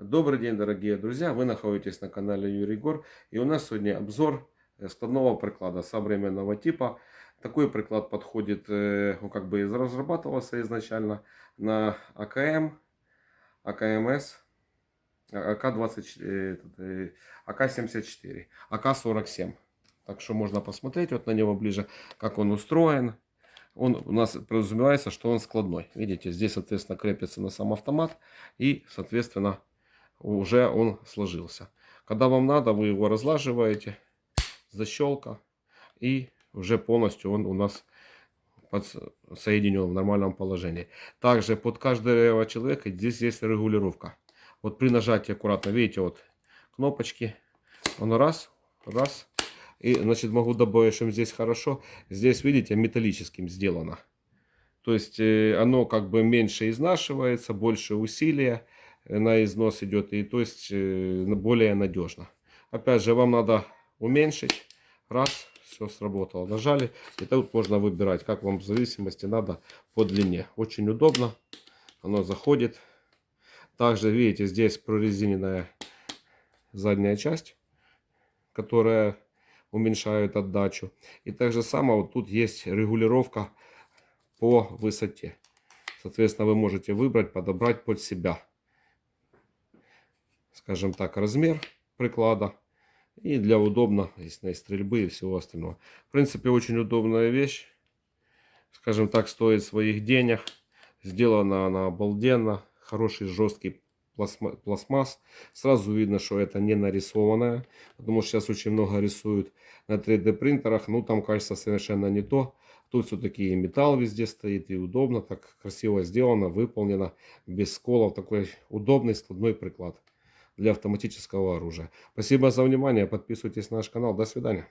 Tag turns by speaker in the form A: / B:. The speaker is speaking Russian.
A: Добрый день, дорогие друзья! Вы находитесь на канале Юрий Гор. И у нас сегодня обзор складного приклада современного типа. Такой приклад подходит, он как бы разрабатывался изначально на АКМ, АКМС, а- АК-24, этот, э, АК-74, АК-47. Так что можно посмотреть вот на него ближе, как он устроен. Он у нас подразумевается, что он складной. Видите, здесь, соответственно, крепится на сам автомат. И, соответственно, уже он сложился. Когда вам надо, вы его разлаживаете, защелка, и уже полностью он у нас соединен в нормальном положении. Также под каждого человека здесь есть регулировка. Вот при нажатии аккуратно, видите, вот кнопочки, он раз, раз, и, значит, могу добавить, что здесь хорошо. Здесь, видите, металлическим сделано. То есть э, оно как бы меньше изнашивается, больше усилия на износ идет, и то есть э, более надежно. Опять же, вам надо уменьшить. Раз, все сработало. Нажали. И тут можно выбирать, как вам в зависимости надо по длине. Очень удобно. Оно заходит. Также, видите, здесь прорезиненная задняя часть, которая уменьшает отдачу. И также само вот тут есть регулировка по высоте. Соответственно, вы можете выбрать, подобрать под себя, скажем так, размер приклада. И для удобной стрельбы и всего остального. В принципе, очень удобная вещь. Скажем так, стоит своих денег. Сделана она обалденно. Хороший жесткий пластма- пластмасс. Сразу видно, что это не нарисованное. Потому что сейчас очень много рисуют на 3D принтерах. Ну, там кажется совершенно не то. Тут все-таки и металл везде стоит, и удобно, так красиво сделано, выполнено, без сколов. Такой удобный складной приклад для автоматического оружия. Спасибо за внимание. Подписывайтесь на наш канал. До свидания.